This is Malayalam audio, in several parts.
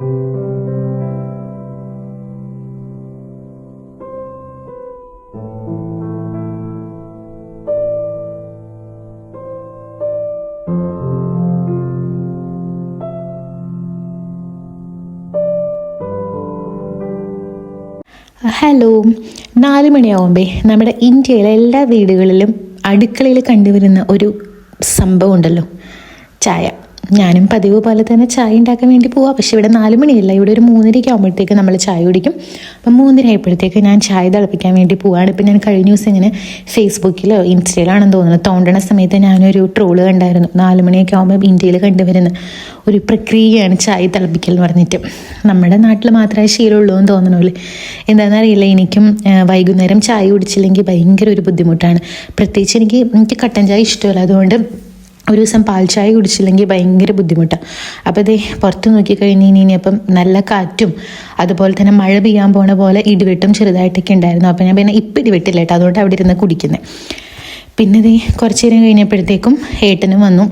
ഹലോ നാല് മണിയാവുമ്പേ നമ്മുടെ ഇന്ത്യയിലെ എല്ലാ വീടുകളിലും അടുക്കളയിൽ കണ്ടുവരുന്ന ഒരു സംഭവം ഉണ്ടല്ലോ. ചായ. ഞാനും പതിവ് പോലെ തന്നെ ചായ ഉണ്ടാക്കാൻ വേണ്ടി പോവാം. പക്ഷെ ഇവിടെ നാല് മണിയല്ല. ഇവിടെ ഒരു മൂന്നരയ്ക്ക് ആകുമ്പോഴത്തേക്ക് നമ്മൾ ചായ കുടിക്കും. അപ്പം മൂന്നര ആയപ്പോഴത്തേക്ക് ഞാൻ ചായ തിളപ്പിക്കാൻ വേണ്ടി പോവാണ്. ഇപ്പം ഞാൻ കഴിഞ്ഞ ദിവസം ഇങ്ങനെ ഫേസ്ബുക്കിലോ ഇൻസ്റ്റയിലാണെന്ന് തോന്നുന്നത് തോണ്ടണ സമയത്ത് ഞാനൊരു ട്രോൾ കണ്ടായിരുന്നു. നാല് മണിയൊക്കെ ആകുമ്പോൾ ഇന്ത്യയിൽ കണ്ടുവരുന്ന ഒരു പ്രക്രിയയാണ് ചായ തിളപ്പിക്കൽ എന്ന് പറഞ്ഞിട്ട്. നമ്മുടെ നാട്ടിൽ മാത്രമേ ശീലമുള്ളൂ എന്ന് തോന്നണല്ലേ എന്താണെന്നറിയില്ല എനിക്കും വൈകുന്നേരം ചായ കുടിച്ചില്ലെങ്കിൽ ഭയങ്കര ഒരു ബുദ്ധിമുട്ടാണ്. പ്രത്യേകിച്ച് എനിക്ക് എനിക്ക് കട്ടൻ ചായ ഇഷ്ടമല്ല. അതുകൊണ്ട് ഒരു ദിവസം പാൽ ചായ കുടിച്ചില്ലെങ്കിൽ ഭയങ്കര ബുദ്ധിമുട്ടാണ് അപ്പോൾ ഇതേ പുറത്ത് നോക്കിക്കഴിഞ്ഞ് ഇനി ഇനിയപ്പം നല്ല കാറ്റും അതുപോലെ തന്നെ മഴ പെയ്യാൻ പോണ പോലെ ഇടിവെട്ടും ചെറുതായിട്ടൊക്കെ ഉണ്ടായിരുന്നു. അപ്പോൾ ഞാൻ പിന്നെ ഇപ്പം ഇടിവെട്ടില്ല കേട്ടോ. അതുകൊണ്ട് അവിടെ ഇരുന്ന് കുടിക്കുന്നത് പിന്നെ ഇതേ കുറച്ച് നേരം കഴിഞ്ഞപ്പോഴത്തേക്കും ഏട്ടനും വന്നു.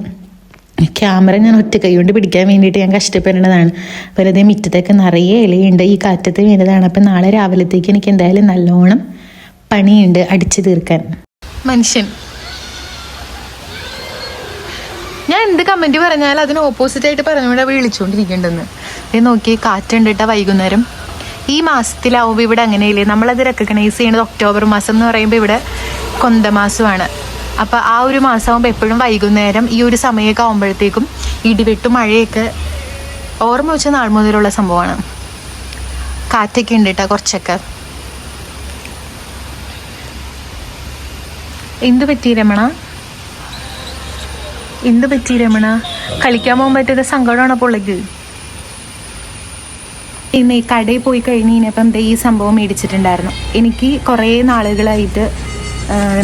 ക്യാമറ ഞാൻ ഒറ്റ കൈകൊണ്ട് പിടിക്കാൻ വേണ്ടിയിട്ട് ഞാൻ കഷ്ടപ്പെടുന്നതാണ് വെറുതെ മുറ്റത്തൊക്കെ നിറയെ ഇലയുണ്ട്. ഈ കാറ്റത്ത് വീണതാണ്. അപ്പം നാളെ രാവിലത്തേക്ക് എനിക്ക് എന്തായാലും നല്ലോണം പണിയുണ്ട് അടിച്ചു തീർക്കാൻ. മനുഷ്യൻ ഞാൻ എന്ത് കമന്റ് പറഞ്ഞാൽ അതിന് ഓപ്പോസിറ്റ് ആയിട്ട് വിളിച്ചുകൊണ്ടിരിക്കണ്ടെന്ന് വിളിച്ചുകൊണ്ടിരിക്കേണ്ടെന്ന് ഇത് നോക്കി കാറ്റുണ്ട് കേട്ടോ വൈകുന്നേരം. ഈ മാസത്തിലാവുമ്പോൾ ഇവിടെ അങ്ങനെയില്ലേ? നമ്മളത് റെക്കഗ്നൈസ് ചെയ്യണത് ഒക്ടോബർ മാസം എന്ന് പറയുമ്പോൾ ഇവിടെ കൊന്തമാസമാണ്. അപ്പോൾ ആ ഒരു മാസമാകുമ്പോൾ എപ്പോഴും വൈകുന്നേരം ഈ ഒരു സമയമൊക്കെ ആകുമ്പോഴത്തേക്കും ഇടിവെട്ടും മഴയൊക്കെ ഓർമ്മ വെച്ച നാൾ മുതലുള്ള സംഭവമാണ്. കാറ്റൊക്കെ ഉണ്ട് കേട്ടോ കുറച്ചൊക്കെ. എന്തു പറ്റി രമണ? എന്ത് പറ്റി രമണ? കളിക്കാൻ പോകാൻ പറ്റാത്ത സങ്കടമാണ് പുള്ളിക്ക്? ഇന്ന് ഈ കടയിൽ പോയി കഴിഞ്ഞ് കഴിഞ്ഞപ്പം ഈ സംഭവം മേടിച്ചിട്ടുണ്ടായിരുന്നു. എനിക്ക് കുറേ നാളുകളായിട്ട്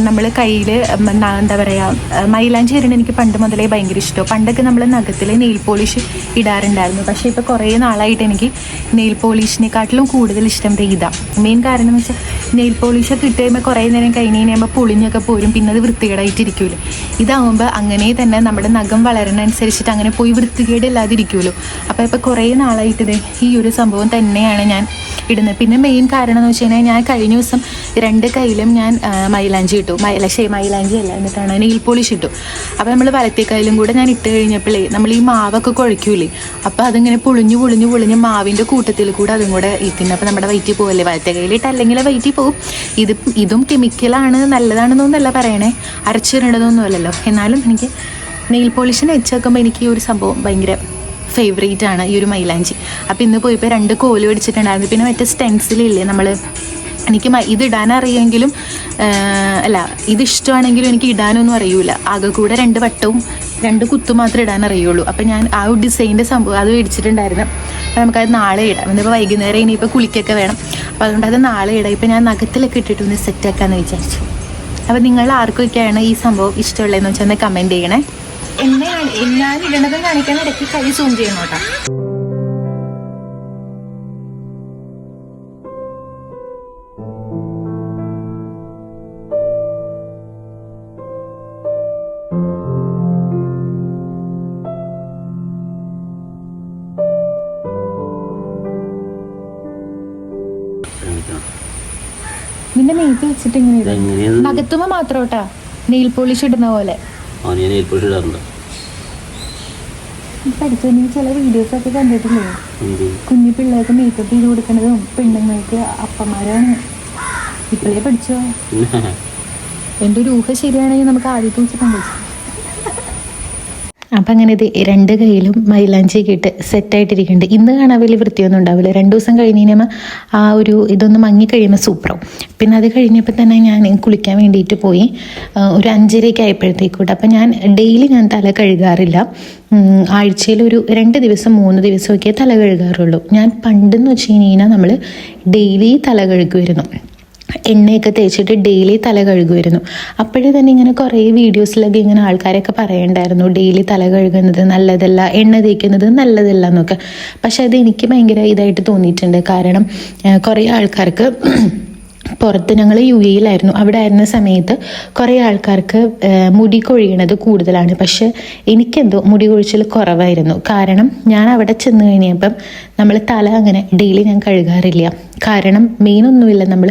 നമ്മൾ കയ്യിൽ എന്താ പറയുക മൈലാഞ്ചി ഇടണം എനിക്ക് പണ്ട് മുതലേ ഭയങ്കര ഇഷ്ടമാണ് പണ്ടൊക്കെ നമ്മൾ നഖത്തിൽ നെയിൽ പോളിഷ് ഇടാറുണ്ടായിരുന്നു. പക്ഷേ ഇപ്പോൾ കുറേ നാളായിട്ട് എനിക്ക് നെയിൽ പോളിഷിനെക്കാട്ടിലും കൂടുതൽ ഇഷ്ടം ഇതാണ് മെയിൻ കാരണം എന്ന് വെച്ചാൽ നെയിൽ പോളിഷൊക്കെ ഇട്ട് കഴിയുമ്പോൾ കുറേ നേരം കഴിഞ്ഞ് കഴിയുമ്പോൾ പുളിഞ്ഞൊക്കെ പോരും. പിന്നെ അത് വൃത്തികേടായിട്ടിരിക്കുമല്ലോ ഇതാവുമ്പോൾ അങ്ങനെ തന്നെ നമ്മുടെ നഖം വളരണനുസരിച്ചിട്ട് അങ്ങനെ പോയി വൃത്തികേടില്ലാതിരിക്കുമല്ലോ അപ്പോൾ ഇപ്പോൾ കുറേ നാളായിട്ട് ഈ ഒരു സംഭവം തന്നെയാണ് ഞാൻ ഇടുന്നത്. പിന്നെ മെയിൻ കാരണം എന്ന് വെച്ച് കഴിഞ്ഞാൽ ഞാൻ കഴിഞ്ഞ ദിവസം രണ്ട് കയ്യിലും ഞാൻ മൈലാഞ്ചി ഇട്ടു. മൈല മൈലാഞ്ചി അല്ല എന്നിട്ടാണ് നെയിൽ പോളിഷ് ഇട്ടു. അപ്പോൾ നമ്മൾ വലത്തെ കയ്യിലും കൂടെ ഞാൻ ഇട്ട് കഴിഞ്ഞപ്പോഴേ നമ്മൾ ഈ മാവൊക്കെ കുഴയ്ക്കൂലേ അപ്പോൾ അതിങ്ങനെ പുളിഞ്ഞു പുളിഞ്ഞു പുളിഞ്ഞ് മാവിന്റെ കൂട്ടത്തിൽ കൂടെ അതും കൂടെ ഇരിക്കുന്നു. അപ്പോൾ നമ്മുടെ വയറ്റിൽ പോകല്ലേ വലത്തെ കയ്യിലിട്ട് അല്ലെങ്കിൽ വയറ്റിൽ പോകും ഇത് ഇതും കെമിക്കലാണ് നല്ലതാണെന്നൊന്നല്ല പറയണേ. അരച്ചിടേണ്ടതൊന്നുമല്ലല്ലോ എന്നാലും എനിക്ക് നെയിൽ പോളിഷിന് വെച്ച് വെക്കുമ്പോൾ എനിക്ക് ഈ ഒരു സംഭവം ഭയങ്കര ഫേവറേറ്റ് ആണ് ഈ ഒരു മൈലാഞ്ചി. അപ്പോൾ ഇന്ന് പോയപ്പോൾ രണ്ട് കോൽ മേടിച്ചിട്ടുണ്ടായിരുന്നു പിന്നെ മറ്റേ സ്റ്റെൻസിലില്ലേ നമ്മൾ എനിക്ക് ഇതിടാൻ അറിയുമെങ്കിലും അല്ല ഇതിഷ്ടമാണെങ്കിലും എനിക്ക് ഇടാനൊന്നും അറിയൂല. ആകെ കൂടെ രണ്ട് വട്ടവും രണ്ട് കുത്തു മാത്രമേ ഇടാൻ അറിയുള്ളൂ അപ്പം ഞാൻ ആ ഒരു ഡിസൈന്റെ സംഭവം അത് മേടിച്ചിട്ടുണ്ടായിരുന്നു. അപ്പം നമുക്കത് നാളെ ഇടാം. ഇന്നിപ്പോൾ വൈകുന്നേരം ഇനിയിപ്പോൾ കുളിക്കൊക്കെ വേണം. അപ്പോൾ അതുകൊണ്ട് അത് നാളെ ഇടാം. ഇപ്പം ഞാൻ നഖത്തിലൊക്കെ ഇട്ടിട്ട് ഒന്ന് സെറ്റ് ആക്കാമെന്ന് വിചാരിച്ചു. അപ്പോൾ നിങ്ങൾ ആർക്കൊക്കെയാണ് ഈ സംഭവം ഇഷ്ടമുള്ളതെന്ന് വെച്ചാൽ ഒന്ന് കമന്റ് ചെയ്യണേ. എന്നെ ഞാൻ ഇടണതും കാണിക്കാൻ ഇടയ്ക്ക് കൈ സൂം ചെയ്യണം കേട്ടോ. നിന്റെ നെയ്ത്ത് വെച്ചിട്ട് ഇങ്ങനെ നകത്തുമ്പോ മാത്രോട്ടാ നെയിൽ പോളിഷ് ഇടുന്ന പോലെ. ആ ഞാൻ ഇടാറുണ്ട്. പഠിച്ചു ചില വീഡിയോസ് ഒക്കെ കണ്ടിട്ടില്ലേ? കുഞ്ഞു പിള്ളേർക്ക് മേക്കപ്പ് ചെയ്ത് കൊടുക്കണതും പെണ്ണുങ്ങൾക്ക് അപ്പന്മാരാണ്. ഇപ്പോഴേ പഠിച്ചോ? എന്റെ ഒരു ഊഹ ശരിയാണെങ്കിൽ നമുക്ക് ആദ്യത്തെ വെച്ച് കണ്ടുവച്ചു അപ്പം അങ്ങനെ ഇത് രണ്ട് കയ്യിലും മൈലാഞ്ചി ഇട്ട് സെറ്റായിട്ടിരിക്കുന്നുണ്ട്. ഇന്ന് കാണാൻ വലിയ വൃത്തിയൊന്നും ഉണ്ടാവില്ല. രണ്ട് ദിവസം കഴിഞ്ഞ് കഴിയുമ്പോൾ ആ ഒരു ഇതൊന്ന് മങ്ങി കഴിയുമ്പോൾ സൂപ്പറാവും. പിന്നെ അത് കഴിഞ്ഞപ്പോൾ തന്നെ ഞാൻ കുളിക്കാൻ വേണ്ടിയിട്ട് പോയി. ഒരു അഞ്ചരയ്ക്ക് ആയപ്പോഴത്തേക്കൂട്ട്. അപ്പം ഞാൻ ഡെയിലി ഞാൻ തല കഴുകാറില്ല. ആഴ്ചയിൽ ഒരു രണ്ട് ദിവസം മൂന്ന് ദിവസമൊക്കെ തല കഴുകാറുള്ളൂ. ഞാൻ പണ്ടെന്ന് വെച്ച് കഴിഞ്ഞാൽ നമ്മൾ ഡെയിലി തല കഴുകുമായിരുന്നു. എണ്ണയൊക്കെ തേച്ചിട്ട് ഡെയിലി തല കഴുകുമായിരുന്നു. അപ്പോഴേ തന്നെ ഇങ്ങനെ കുറേ വീഡിയോസിലൊക്കെ ഇങ്ങനെ ആൾക്കാരൊക്കെ പറയണ്ടായിരുന്നു ഡെയിലി തല കഴുകുന്നത് നല്ലതല്ല എണ്ണ തേക്കുന്നത് നല്ലതല്ല എന്നൊക്കെ. പക്ഷെ അത് എനിക്ക് ഭയങ്കര ഇതായിട്ട് തോന്നിയിട്ടുണ്ട്. കാരണം കുറേ ആൾക്കാർക്ക് പുറത്ത് ഞങ്ങൾ യു എയിലായിരുന്നു. അവിടെ ആയിരുന്ന സമയത്ത് കുറേ ആൾക്കാർക്ക് മുടി കൊഴിയണത് കൂടുതലാണ്. പക്ഷെ എനിക്കെന്തോ മുടി കൊഴിച്ചിൽ കുറവായിരുന്നു. കാരണം ഞാൻ അവിടെ ചെന്ന് കഴിഞ്ഞപ്പം നമ്മൾ തല അങ്ങനെ ഡെയിലി ഞാൻ കഴുകാറില്ല. കാരണം മെയിൻ ഒന്നുമില്ല നമ്മൾ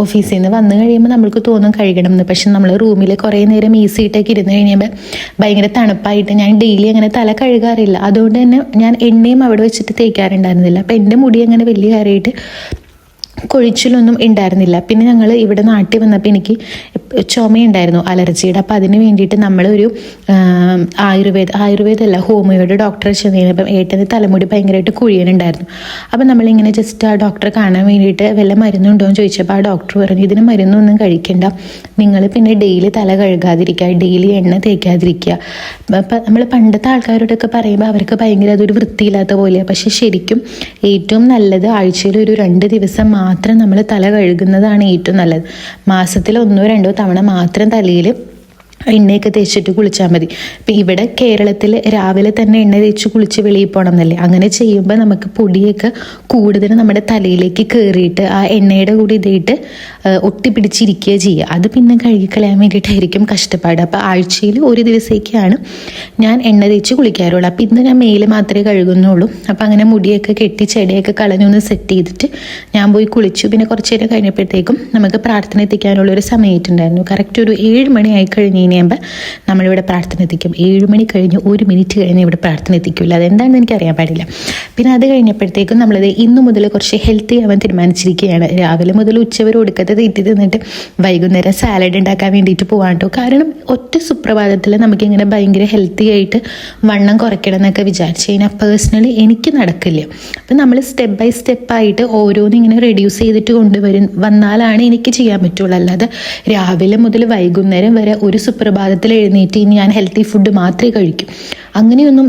ഓഫീസിൽ നിന്ന് വന്നു കഴിയുമ്പോൾ നമ്മൾക്ക് തോന്നും കഴുകണം എന്ന്. പക്ഷെ നമ്മൾ റൂമിൽ കുറേ നേരം ഈസി ഇട്ടൊക്കെ ഇരുന്ന് കഴിയുമ്പോൾ ഭയങ്കര തണുപ്പായിട്ട് ഞാൻ ഡെയിലി അങ്ങനെ തല കഴുകാറില്ല. അതുകൊണ്ട് തന്നെ ഞാൻ എണ്ണയും അവിടെ വെച്ചിട്ട് തേക്കാറുണ്ടായിരുന്നില്ല. അപ്പം എന്റെ മുടി അങ്ങനെ വലിയ കാര്യമായിട്ട് കൊഴിച്ചിലൊന്നും ഉണ്ടായിരുന്നില്ല. പിന്നെ ഞങ്ങൾ ഇവിടെ നാട്ടിൽ വന്നപ്പോൾ എനിക്ക് ചുമയുണ്ടായിരുന്നു അലർജിയുടെ. അപ്പോൾ അതിന് വേണ്ടിയിട്ട് നമ്മളൊരു ആയുർവേദ ആയുർവേദമല്ല ഹോമിയോയുടെ ഡോക്ടറെ ചെന്ന് കഴിഞ്ഞപ്പം ഏട്ടന് തലമുടി ഭയങ്കരമായിട്ട് കുഴിയനുണ്ടായിരുന്നു. അപ്പോൾ നമ്മളിങ്ങനെ ജസ്റ്റ് ആ ഡോക്ടറെ കാണാൻ വേണ്ടിയിട്ട് വല്ല മരുന്നുണ്ടോ എന്ന് ചോദിച്ചപ്പോൾ ആ ഡോക്ടർ പറഞ്ഞു ഇതിന് മരുന്നൊന്നും കഴിക്കണ്ട. നിങ്ങൾ പിന്നെ ഡെയിലി തല കഴുകാതിരിക്കുക ഡെയിലി എണ്ണ തേക്കാതിരിക്കുക. അപ്പം നമ്മൾ പണ്ടത്തെ ആൾക്കാരോടൊക്കെ പറയുമ്പോൾ അവർക്ക് ഭയങ്കര അതൊരു വൃത്തിയില്ലാത്ത പോലെയാണ് പക്ഷേ ശരിക്കും ഏറ്റവും നല്ലത് ആഴ്ചയിൽ ഒരു രണ്ട് ദിവസം നമ്മൾ തല കഴുകുന്നതാണ് ഏറ്റവും നല്ലത്. മാസത്തിൽ ഒന്നോ രണ്ടോ തവണ മാത്രം തലയിൽ എണ്ണയൊക്കെ തേച്ചിട്ട് കുളിച്ചാൽ മതി. ഇപ്പം ഇവിടെ കേരളത്തിൽ രാവിലെ തന്നെ എണ്ണ തേച്ച് കുളിച്ച് വെളിയിൽ പോകണം എന്നല്ലേ അങ്ങനെ ചെയ്യുമ്പോൾ നമുക്ക് പൊടിയൊക്കെ കൂടുതൽ നമ്മുടെ തലയിലേക്ക് കയറിയിട്ട് ആ എണ്ണയുടെ കൂടി ഇതായിട്ട് ഒട്ടിപ്പിടിച്ചിരിക്കുക ചെയ്യുക. അത് പിന്നെ കഴുകിക്കളയാൻ വേണ്ടിയിട്ടായിരിക്കും കഷ്ടപ്പാട്. അപ്പോൾ ആഴ്ചയിൽ ഒരു ദിവസമൊക്കെയാണ് ഞാൻ എണ്ണ തേച്ച് കുളിക്കാറുള്ളൂ. അപ്പം ഇന്ന് ഞാൻ മേൽ മാത്രമേ കഴുകുന്നുള്ളൂ. അപ്പം അങ്ങനെ മുടിയൊക്കെ കെട്ടി ചെടിയൊക്കെ കളഞ്ഞൊന്ന് സെറ്റ് ചെയ്തിട്ട് ഞാൻ പോയി കുളിച്ചു. പിന്നെ കുറച്ച് നേരം കഴിഞ്ഞപ്പോഴത്തേക്കും നമുക്ക് പ്രാർത്ഥന എത്തിക്കാനുള്ള ഒരു സമയത്തുണ്ടായിരുന്നു കറക്റ്റ് ഒരു ഏഴ് മണിയായി കഴിഞ്ഞ് കഴിയുമ്പോൾ നമ്മളിവിടെ പ്രാർത്ഥന എത്തിക്കും ഏഴ് മണി കഴിഞ്ഞ് ഒരു മിനിറ്റ് കഴിഞ്ഞ് ഇവിടെ പ്രാർത്ഥന എത്തിക്കില്ല അതെന്താണെന്ന് എനിക്കറിയാൻ പാടില്ല. പിന്നെ അത് കഴിഞ്ഞപ്പോഴത്തേക്കും നമ്മളത് ഇന്നു മുതൽ കുറച്ച് ഹെൽത്തി ആവാൻ തീരുമാനിച്ചിരിക്കുകയാണ്. രാവിലെ മുതൽ ഉച്ചവരെ ഒടുക്കത്തെ തീറ്റി തിന്നിട്ട് വൈകുന്നേരം സാലഡ് ഉണ്ടാക്കാൻ വേണ്ടിയിട്ട് പോകാൻ കേട്ടോ കാരണം ഒറ്റ സുപ്രഭാതത്തിൽ നമുക്കിങ്ങനെ ഭയങ്കര ഹെൽത്തി ആയിട്ട് വണ്ണം കുറയ്ക്കണം എന്നൊക്കെ വിചാരിച്ചു കഴിഞ്ഞാൽ പേഴ്സണലി എനിക്ക് നടക്കില്ല. അപ്പം നമ്മൾ സ്റ്റെപ്പ് ബൈ സ്റ്റെപ്പായിട്ട് ഓരോന്നും ഇങ്ങനെ റെഡ്യൂസ് ചെയ്തിട്ട് കൊണ്ടുവരും വന്നാലാണ് എനിക്ക് ചെയ്യാൻ പറ്റുള്ളൂ. അല്ലാതെ രാവിലെ മുതൽ വൈകുന്നേരം വരെ ഒരു സുപ്രഭാതത്തിൽ എഴുന്നേറ്റ് ഇനി ഞാൻ ഹെൽത്തി ഫുഡ് മാത്രമേ കഴിക്കൂ. അങ്ങനെയൊന്നും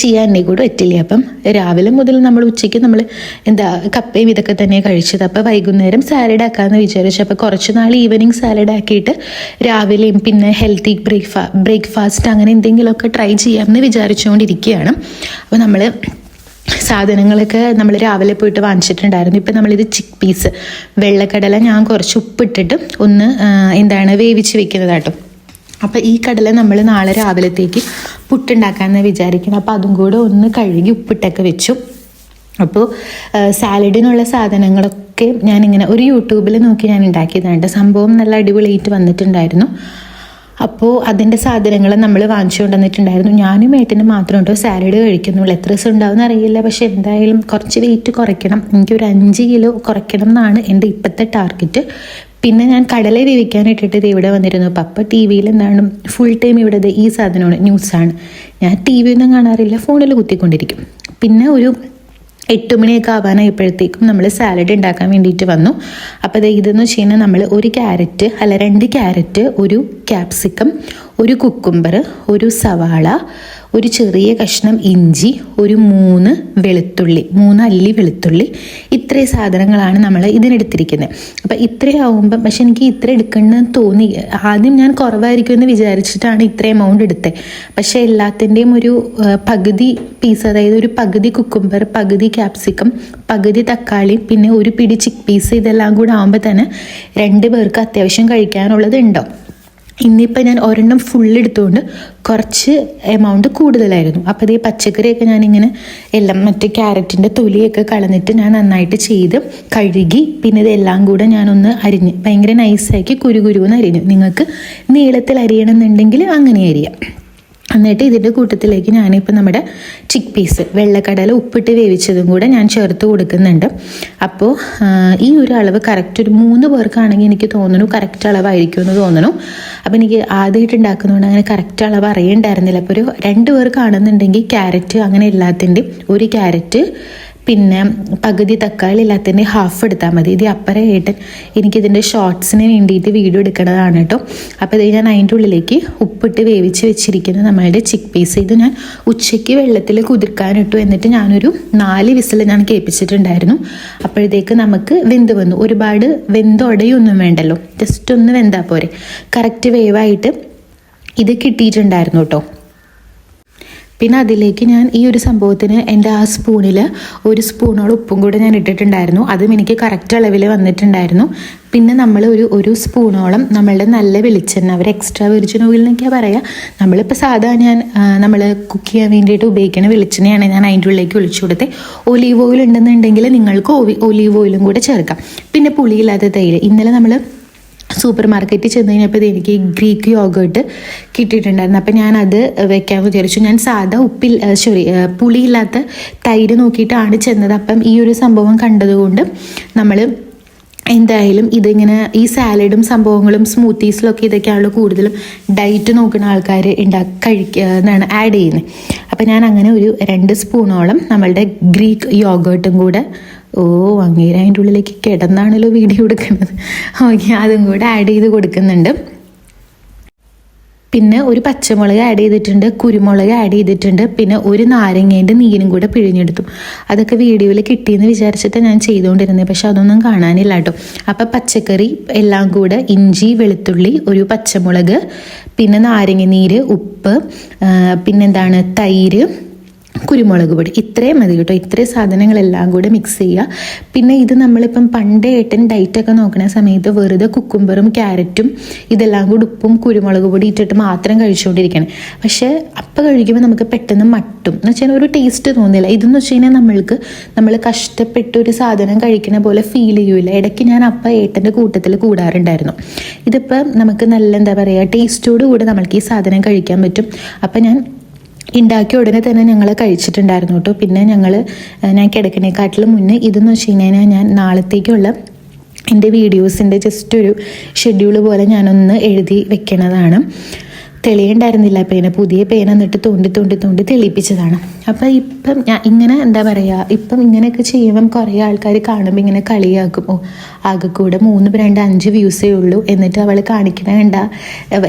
ചെയ്യാൻ എന്നെ കൂടെ പറ്റില്ല? അപ്പം രാവിലെ മുതൽ നമ്മൾ ഉച്ചയ്ക്ക് നമ്മൾ എന്താ കപ്പയും ഇതൊക്കെ തന്നെ കഴിച്ചത്. അപ്പോൾ വൈകുന്നേരം സാലഡ് ആക്കാമെന്ന് വിചാരിച്ചു. അപ്പോൾ കുറച്ച് നാൾ ഈവനിങ് സാലഡ് ആക്കിയിട്ട് രാവിലെയും പിന്നെ ഹെൽത്തി ബ്രേക്ക്ഫാ ബ്രേക്ക്ഫാസ്റ്റ് അങ്ങനെ എന്തെങ്കിലുമൊക്കെ ട്രൈ ചെയ്യാമെന്ന് വിചാരിച്ചുകൊണ്ടിരിക്കുകയാണ്. അപ്പോൾ നമ്മൾ സാധനങ്ങളൊക്കെ നമ്മൾ രാവിലെ പോയിട്ട് വാങ്ങിച്ചിട്ടുണ്ടായിരുന്നു. ഇപ്പം നമ്മളിത് ചിക്ക് പീസ് വെള്ളക്കടല ഞാൻ കുറച്ച് ഉപ്പിട്ടിട്ട് ഒന്ന് എന്താണ് വേവിച്ച് വെക്കുന്നതാട്ടോ. അപ്പോൾ ഈ കടല നമ്മൾ നാളെ രാവിലത്തേക്ക് പുട്ടുണ്ടാക്കാമെന്ന് വിചാരിക്കണം അപ്പോൾ അതും കൂടെ ഒന്ന് കഴുകി ഉപ്പിട്ടൊക്കെ വെച്ചു. അപ്പോൾ സാലഡിനുള്ള സാധനങ്ങളൊക്കെ ഞാനിങ്ങനെ ഒരു യൂട്യൂബിൽ നോക്കി ഞാൻ ഉണ്ടാക്കിയതാണ് സംഭവം നല്ല അടിപൊളിയായിട്ട് വന്നിട്ടുണ്ടായിരുന്നു. അപ്പോൾ അതിന്റെ സാധനങ്ങൾ നമ്മൾ വാങ്ങിച്ചു കൊണ്ടുവന്നിട്ടുണ്ടായിരുന്നു. ഞാനും ഏട്ടനും മാത്രം ഉണ്ടോ? സാലഡ് കഴിക്കുന്നുള്ളൂ. എത്ര ദിവസം ഉണ്ടാവും അറിയില്ല പക്ഷെ എന്തായാലും കുറച്ച് വെയിറ്റ് കുറയ്ക്കണം. എനിക്ക് ഒരു അഞ്ച് കിലോ കുറയ്ക്കണം എന്നാണ് എന്റെ ഇപ്പോഴത്തെ ടാർഗറ്റ് പിന്നെ ഞാൻ കടല വേവിക്കാനിട്ടിട്ട് ഇത് ഇവിടെ വന്നിരുന്നു. അപ്പം ടി വിയിൽ എന്താണ് ഫുൾ ടൈം ഇവിടെ ഈ സാധനമാണ്. ന്യൂസാണ് ഞാൻ ടി വി ഒന്നും കാണാറില്ല. ഫോണിൽ കുത്തിക്കൊണ്ടിരിക്കും. പിന്നെ ഒരു എട്ട് മണിയൊക്കെ ആവാനായപ്പോഴത്തേക്കും നമ്മൾ സാലഡ് ഉണ്ടാക്കാൻ വേണ്ടിയിട്ട് വന്നു. അപ്പോൾ അത് ഇതെന്ന് വെച്ച് കഴിഞ്ഞാൽ നമ്മൾ ഒരു ക്യാരറ്റ് അല്ല രണ്ട് ക്യാരറ്റ് ഒരു ക്യാപ്സിക്കം ഒരു കുക്കുംബർ ഒരു സവാള ഒരു ചെറിയ കഷ്ണം ഇഞ്ചി ഒരു മൂന്ന് വെളുത്തുള്ളി മൂന്ന് അല്ലി വെളുത്തുള്ളി. ഇത്രയും സാധനങ്ങളാണ് നമ്മൾ ഇതിനെടുത്തിരിക്കുന്നത് അപ്പം ഇത്രയാവുമ്പം പക്ഷെ എനിക്ക് ഇത്ര എടുക്കണമെന്ന് തോന്നി. ആദ്യം ഞാൻ കുറവായിരിക്കും എന്ന് വിചാരിച്ചിട്ടാണ് ഇത്ര എമൗണ്ട് എടുത്തത് പക്ഷേ എല്ലാത്തിന്റെയും ഒരു പകുതി പീസ് അതായത് ഒരു പകുതി കുക്കുംബർ പകുതി ക്യാപ്സിക്കം പകുതി തക്കാളി പിന്നെ ഒരു പിടി ചിക്ക് പീസ് ഇതെല്ലാം കൂടെ ആകുമ്പോൾ തന്നെ രണ്ട് പേർക്ക് അത്യാവശ്യം കഴിക്കാനുള്ളത് ഉണ്ടാവും ഇന്നിപ്പോൾ ഞാൻ ഒരെണ്ണം ഫുൾ എടുത്തുകൊണ്ട് കുറച്ച് എമൗണ്ട് കൂടുതലായിരുന്നു. അപ്പോൾ ഈ പച്ചക്കറിയൊക്കെ ഞാനിങ്ങനെ എല്ലാം മറ്റേ ക്യാരറ്റിന്റെ തൊലിയൊക്കെ കളഞ്ഞിട്ട് ഞാൻ നന്നായിട്ട് ചെയ്ത് കഴുകി പിന്നെ ഇതെല്ലാം കൂടെ ഞാനൊന്ന് അരിഞ്ഞ് ഭയങ്കര നൈസാക്കി കുരുകുരുന്ന് അരിഞ്ഞു. നിങ്ങൾക്ക് നീളത്തിൽ അരിയണമെന്നുണ്ടെങ്കിൽ അങ്ങനെ അരിയാം. എന്നിട്ട് ഇതിന്റെ കൂട്ടത്തിലേക്ക് ഞാനിപ്പോൾ നമ്മുടെ ചിക്ക് പീസ് വെള്ളക്കടല ഉപ്പിട്ട് വേവിച്ചതും കൂടെ ഞാൻ ചേർത്ത് കൊടുക്കുന്നുണ്ട്. അപ്പോൾ ഈ ഒരു അളവ് കറക്റ്റ് ഒരു മൂന്ന് പേർക്കാണെങ്കിൽ എനിക്ക് തോന്നുന്നു കറക്റ്റ് അളവായിരിക്കും എന്ന് തോന്നുന്നു. അപ്പോൾ എനിക്ക് ആദ്യമായിട്ട് ഉണ്ടാക്കുന്നതുകൊണ്ട് അങ്ങനെ കറക്റ്റ് അളവ് അറിയണ്ടായിരുന്നില്ല. അപ്പോൾ ഒരു രണ്ട് പേർക്കാണെന്നുണ്ടെങ്കിൽ ക്യാരറ്റ് അങ്ങനെ എല്ലാത്തിന്റെയും ഒരു ക്യാരറ്റ് പിന്നെ പകുതി തക്കാളി എല്ലാത്തിന്റെ ഹാഫ് എടുത്താൽ മതി. ഇത് അപ്പറ ഏട്ടൻ എനിക്കിതിന്റെ ഷോർട്സിന് വേണ്ടിയിട്ട് വീഡിയോ എടുക്കുന്നതാണ് കേട്ടോ. അപ്പോൾ ഇത് ഞാൻ അതിന്റെ ഉള്ളിലേക്ക് ഉപ്പിട്ട് വേവിച്ച് വെച്ചിരിക്കുന്ന നമ്മളുടെ ചിക്ക് പീസ് ഇത് ഞാൻ ഉച്ചയ്ക്ക് വെള്ളത്തിൽ കുതിർക്കാനിട്ടു എന്നിട്ട് ഞാനൊരു നാല് വിസിൽ ഞാൻ കേൾപ്പിച്ചിട്ടുണ്ടായിരുന്നു. അപ്പോഴത്തേക്ക് നമുക്ക് വെന്ത് വന്നു. ഒരുപാട് വെന്തുടയൊന്നും വേണ്ടല്ലോ. ജസ്റ്റ് ഒന്ന് വെന്താൽ പോരെ. കറക്റ്റ് വേവായിട്ട് ഇത് കിട്ടിയിട്ടുണ്ടായിരുന്നു കേട്ടോ. പിന്നെ അതിലേക്ക് ഞാൻ ഈ ഒരു സംഭവത്തിന് എന്റെ ആ സ്പൂണിൽ ഒരു സ്പൂണോട് ഉപ്പും കൂടെ ഞാൻ ഇട്ടിട്ടുണ്ടായിരുന്നു. അതും എനിക്ക് കറക്റ്റ് അളവിൽ വന്നിട്ടുണ്ടായിരുന്നു. പിന്നെ നമ്മൾ ഒരു ഒരു സ്പൂണോളം നമ്മളുടെ നല്ല വെളിച്ചെണ്ണ അവർ എക്സ്ട്രാ വെർജിൻ ഓയിൽ എന്നൊക്കെയാണ് പറയുക നമ്മളിപ്പോൾ സാധാ ഞാൻ നമ്മൾ കുക്ക് ചെയ്യാൻ വേണ്ടിയിട്ട് ഉപയോഗിക്കുന്ന വെളിച്ചെണ്ണയാണ് ഞാൻ അതിന്റെ ഉള്ളിലേക്ക് ഒഴിച്ചു കൊടുത്തത് ഒലീവ് ഓയിൽ ഉണ്ടെന്നുണ്ടെങ്കിൽ നിങ്ങൾക്ക് ഒലീവ് ഓയിലും കൂടെ ചേർക്കാം. പിന്നെ പുളിയില്ലാത്ത തൈര് ഇന്നലെ നമ്മൾ സൂപ്പർ മാർക്കറ്റിൽ ചെന്ന് കഴിഞ്ഞപ്പോൾ എനിക്ക് ഗ്രീക്ക് യോഗേർട്ട് കിട്ടിയിട്ടുണ്ടായിരുന്നു. അപ്പം ഞാനത് വെക്കാൻ വിചാരിച്ചു. ഞാൻ സാധാ ഉപ്പിൽ സോറി പുളിയില്ലാത്ത തൈര് നോക്കിയിട്ടാണ് ചെന്നത്. അപ്പം ഈ ഒരു സംഭവം കണ്ടതുകൊണ്ട് നമ്മൾ എന്തായാലും ഇതിങ്ങനെ ഈ സാലഡും സംഭവങ്ങളും സ്മൂത്തീസിലൊക്കെ ഇതൊക്കെയാണല്ലോ കൂടുതലും ഡയറ്റ് നോക്കുന്ന ആൾക്കാർ ഉണ്ടാക്കി കഴിക്കുക എന്നാണ് ആഡ് ചെയ്യുന്നത് അപ്പം ഞാൻ അങ്ങനെ ഒരു രണ്ട് സ്പൂണോളം നമ്മളുടെ ഗ്രീക്ക് യോഗേർട്ടും കൂടെ ഓ അങ്ങേര അതിന്റെ ഉള്ളിലേക്ക് കിടന്നാണല്ലോ വീഡിയോ എടുക്കുന്നത്. ഓക്കെ അതും കൂടെ ആഡ് ചെയ്ത് കൊടുക്കുന്നുണ്ട്. പിന്നെ ഒരു പച്ചമുളക് ആഡ് ചെയ്തിട്ടുണ്ട് കുരുമുളക് ആഡ് ചെയ്തിട്ടുണ്ട് പിന്നെ ഒരു നാരങ്ങേന്റെ നീരും കൂടെ പിഴിഞ്ഞെടുത്തു. അതൊക്കെ വീഡിയോയിൽ കിട്ടിയെന്ന് വിചാരിച്ചിട്ട് ഞാൻ ചെയ്തുകൊണ്ടിരുന്നത് പക്ഷെ അതൊന്നും കാണാനില്ല കേട്ടോ. അപ്പം പച്ചക്കറി എല്ലാം കൂടെ ഇഞ്ചി വെളുത്തുള്ളി ഒരു പച്ചമുളക് പിന്നെ നാരങ്ങ നീര് ഉപ്പ് പിന്നെന്താണ് തൈര് കുരുമുളക് പൊടി. ഇത്രയും മതി കേട്ടോ. ഇത്രയും സാധനങ്ങളെല്ലാം കൂടെ മിക്സ് ചെയ്യുക. പിന്നെ ഇത് നമ്മളിപ്പം പണ്ട് ഏട്ടൻ ഡയറ്റൊക്കെ നോക്കുന്ന സമയത്ത് വെറുതെ കുക്കുംബറും ക്യാരറ്റും ഇതെല്ലാം കൂടി ഉപ്പും കുരുമുളക് പൊടി ഇട്ടിട്ട് മാത്രം കഴിച്ചുകൊണ്ടിരിക്കണം പക്ഷേ അപ്പം കഴിക്കുമ്പോൾ നമുക്ക് പെട്ടെന്ന് മട്ടും. എന്ന് വെച്ചാൽ ഒരു ടേസ്റ്റ് തോന്നില്ല. ഇതെന്ന് വെച്ച് കഴിഞ്ഞാൽ നമ്മൾക്ക് നമ്മൾ കഷ്ടപ്പെട്ട് ഒരു സാധനം കഴിക്കുന്ന പോലെ ഫീൽ ചെയ്യൂല. ഇടയ്ക്ക് ഞാൻ അപ്പം ഏട്ടന്റെ കൂട്ടത്തിൽ കൂടാറുണ്ടായിരുന്നു. ഇതിപ്പം നമുക്ക് നല്ല എന്താ പറയുക ടേസ്റ്റോട് കൂടി നമ്മൾക്ക് ഈ സാധനം കഴിക്കാൻ പറ്റും. അപ്പം ഞാൻ ഉണ്ടാക്കിയ ഉടനെ തന്നെ ഞങ്ങൾ കഴിച്ചിട്ടുണ്ടായിരുന്നു കേട്ടോ. പിന്നെ ഞങ്ങൾ ഞാൻ കിടക്കണേക്കാട്ടിലും മുന്നേ ഇതെന്ന് വെച്ച് കഴിഞ്ഞാൽ ഞാൻ നാളത്തേക്കുള്ള എന്റെ വീഡിയോസിന്റെ ജസ്റ്റ് ഒരു ഷെഡ്യൂൾ പോലെ ഞാനൊന്ന് എഴുതി വെക്കണതാണ്. തെളിയുണ്ടായിരുന്നില്ല. പേന പുതിയ പേന എന്നിട്ട് തോണ്ടി തോണ്ടി തോണ്ടി തെളിയിപ്പിച്ചതാണ്. അപ്പം ഇപ്പം ഞാൻ ഇങ്ങനെ എന്താ പറയുക ഇപ്പം ഇങ്ങനെയൊക്കെ ചെയ്യുമ്പം കുറേ ആൾക്കാർ കാണുമ്പോൾ ഇങ്ങനെ കളിയാക്കും. ഓ ആകെ കൂടെ മൂന്ന് രണ്ട് അഞ്ച് വ്യൂസേ ഉള്ളൂ. എന്നിട്ട് അവൾ കാണിക്കണ വേണ്ട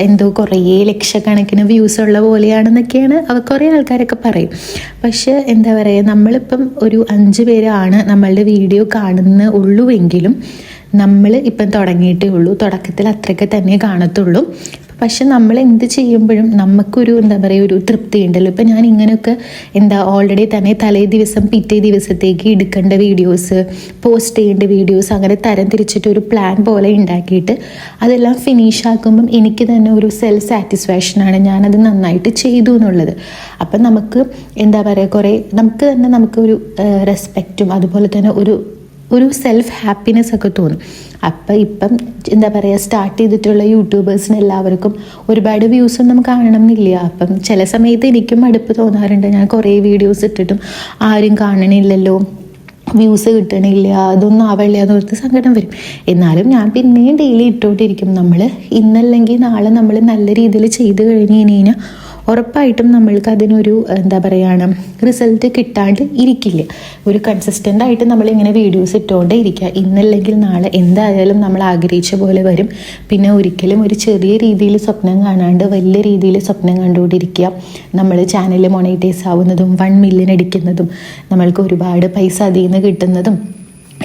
എന്തോ കുറേ ലക്ഷക്കണക്കിന് വ്യൂസ് ഉള്ള പോലെയാണെന്നൊക്കെയാണ് അവ കുറേ ആൾക്കാരൊക്കെ പറയും. പക്ഷേ എന്താ പറയുക നമ്മളിപ്പം ഒരു അഞ്ച് പേരാണ് നമ്മളുടെ വീഡിയോ കാണുന്ന ഉള്ളുവെങ്കിലും നമ്മൾ ഇപ്പം തുടങ്ങിയിട്ടേ ഉള്ളൂ. തുടക്കത്തിൽ അത്രയൊക്കെ തന്നെ കാണത്തുള്ളൂ. പക്ഷെ നമ്മൾ എന്ത് ചെയ്യുമ്പോഴും നമുക്കൊരു എന്താ പറയുക ഒരു തൃപ്തി ഉണ്ടല്ലോ. ഇപ്പം ഞാൻ ഇങ്ങനെയൊക്കെ എന്താ ഓൾറെഡി തന്നെ തലേ ദിവസം പിറ്റേ ദിവസത്തേക്ക് എടുക്കേണ്ട വീഡിയോസ് പോസ്റ്റ് ചെയ്യേണ്ട വീഡിയോസ് അങ്ങനെ തരം തിരിച്ചിട്ട് ഒരു പ്ലാൻ പോലെ ഉണ്ടാക്കിയിട്ട് അതെല്ലാം ഫിനിഷ് ആക്കുമ്പം എനിക്ക് തന്നെ ഒരു സെൽഫ് സാറ്റിസ്ഫാക്ഷനാണ് ഞാനത് നന്നായിട്ട് ചെയ്തു എന്നുള്ളത്. അപ്പം നമുക്ക് എന്താ പറയുക കുറേ നമുക്ക് തന്നെ നമുക്ക് ഒരു റെസ്പെക്റ്റും അതുപോലെ തന്നെ ഒരു ഒരു സെൽഫ് ഹാപ്പിനെസ് ഒക്കെ തോന്നും. അപ്പം ഇപ്പം എന്താ പറയുക സ്റ്റാർട്ട് ചെയ്തിട്ടുള്ള യൂട്യൂബേഴ്സിന് എല്ലാവർക്കും ഒരുപാട് വ്യൂസ് ഒന്നും കാണണം എന്നില്ല അപ്പം ചില സമയത്ത് എനിക്കും മടുപ്പ് തോന്നാറുണ്ട്. ഞാൻ കുറേ വീഡിയോസ് ഇട്ടിട്ടും ആരും കാണണില്ലല്ലോ. വ്യൂസ് കിട്ടണില്ല. അതൊന്നും ആവില്ല എന്ന് ഓർത്ത് സങ്കടം വരും. എന്നാലും ഞാൻ പിന്നെയും ഡെയിലി ഇട്ടുകൊണ്ടിരിക്കും നമ്മൾ ഇന്നല്ലെങ്കിൽ നാളെ നമ്മൾ നല്ല രീതിയിൽ ചെയ്ത് കഴിഞ്ഞ് കഴിഞ്ഞ് കഴിഞ്ഞാൽ ഉറപ്പായിട്ടും നമ്മൾക്ക് അതിനൊരു എന്താ പറയുക റിസൾട്ട് കിട്ടാണ്ട് ഇരിക്കില്ല. ഒരു കൺസിസ്റ്റന്റ് ആയിട്ട് നമ്മളിങ്ങനെ വീഡിയോസ് ഇട്ടുകൊണ്ടേ ഇരിക്കുക ഇന്നല്ലെങ്കിൽ നാളെ എന്തായാലും നമ്മൾ ആഗ്രഹിച്ച പോലെ വരും. പിന്നെ ഒരിക്കലും ഒരു ചെറിയ രീതിയിൽ സ്വപ്നം കാണാണ്ട് വലിയ രീതിയിൽ സ്വപ്നം കണ്ടുകൊണ്ടിരിക്കുക നമ്മൾ ചാനൽ മൊണൈറ്റൈസ് ആവുന്നതും വൺ മില്യൺ അടിക്കുന്നതും നമ്മൾക്ക് ഒരുപാട് പൈസ അതിൽ നിന്ന് കിട്ടുന്നതും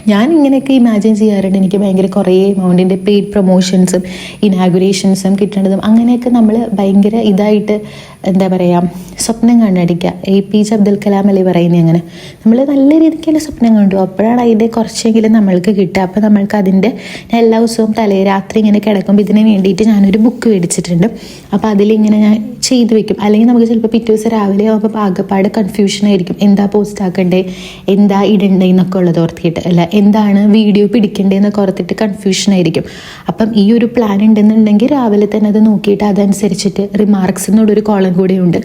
ഞാൻ ഇങ്ങനെയൊക്കെ ഇമാജിൻ ചെയ്യാറുണ്ട്. എനിക്ക് ഭയങ്കര കുറേ എമൗണ്ടിന്റെ പെയ്ഡ് പ്രൊമോഷൻസും ഇനാഗുറേഷൻസും കിട്ടേണ്ടതും അങ്ങനെയൊക്കെ നമ്മൾ ഭയങ്കര ഇതായിട്ട് എന്താ പറയുക സ്വപ്നം കണ്ടടിക്കുക A. P. J. Abdul Kalam അല്ലേ പറയുന്നത് അങ്ങനെ. നമ്മൾ നല്ല രീതിക്ക് സ്വപ്നം കണ്ടു. അപ്പോഴാണ് അതിന്റെ കുറച്ചെങ്കിലും നമ്മൾക്ക് കിട്ടുക. അപ്പോൾ നമ്മൾക്ക് അതിന്റെ എല്ലാ ദിവസവും തലേ രാത്രി ഇങ്ങനെ കിടക്കുമ്പോൾ ഇതിന് വേണ്ടിയിട്ട് ഞാനൊരു ബുക്ക് മേടിച്ചിട്ടുണ്ട്. അപ്പോൾ അതിലിങ്ങനെ ഞാൻ ചെയ്തു വെക്കും. അല്ലെങ്കിൽ നമുക്ക് ചിലപ്പോൾ പിറ്റേ ദിവസം രാവിലെ ആകുമ്പോൾ ആകെപ്പാട് കൺഫ്യൂഷൻ ആയിരിക്കും. എന്താ പോസ്റ്റ് ആക്കണ്ടേ? എന്താ ഇടണ്ടേ എന്നൊക്കെ ഉള്ളത് ഓർത്തിയിട്ട് അല്ല എന്താണ് വീഡിയോ പിടിക്കേണ്ടതെന്നൊക്കെ ഓർത്തിട്ട് കൺഫ്യൂഷൻ ആയിരിക്കും. അപ്പം ഈ ഒരു പ്ലാൻ ഉണ്ടെന്നുണ്ടെങ്കിൽ രാവിലെ തന്നെ അത് നോക്കിയിട്ട് അതനുസരിച്ചിട്ട് റിമാർക്സ് എന്നുള്ളൊരു കോളം കൂടെ ഉണ്ട്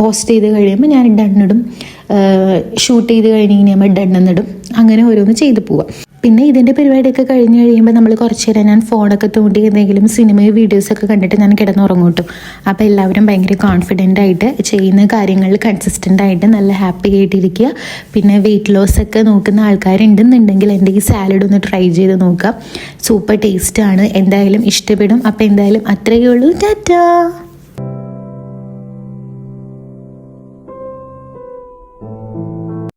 പോസ്റ്റ് ചെയ്ത് കഴിയുമ്പോൾ ഞാൻ ഡണ്ണിടും ഷൂട്ട് ചെയ്ത് കഴിഞ്ഞ് കഴിയുമ്പോൾ ഡണ്ണെന്നിടും അങ്ങനെ ഓരോന്ന് ചെയ്തു പോവാം. പിന്നെ ഇതിന്റെ പരിപാടിയൊക്കെ കഴിഞ്ഞ് കഴിയുമ്പോൾ നമ്മൾ കുറച്ച് നേരം ഞാൻ ഫോണൊക്കെ തോണ്ടി എന്തെങ്കിലും സിനിമയും വീഡിയോസൊക്കെ കണ്ടിട്ട് ഞാൻ കിടന്നുറങ്ങും അപ്പോൾ എല്ലാവരും ഭയങ്കര കോൺഫിഡന്റ് ആയിട്ട് ചെയ്യുന്ന കാര്യങ്ങളിൽ കൺസിസ്റ്റന്റ് ആയിട്ട് നല്ല ഹാപ്പി ആയിട്ടിരിക്കുക. പിന്നെ വെയിറ്റ് ലോസ് ഒക്കെ നോക്കുന്ന ആൾക്കാരുണ്ടെന്നുണ്ടെങ്കിൽ എന്റെ ഈ സാലഡ് ഒന്ന് ട്രൈ ചെയ്ത് നോക്കുക സൂപ്പർ ടേസ്റ്റ് ആണ്. എന്തായാലും ഇഷ്ടപ്പെടും. അപ്പോൾ എന്തായാലും അത്രയേ ഉള്ളൂ. ടാറ്റാ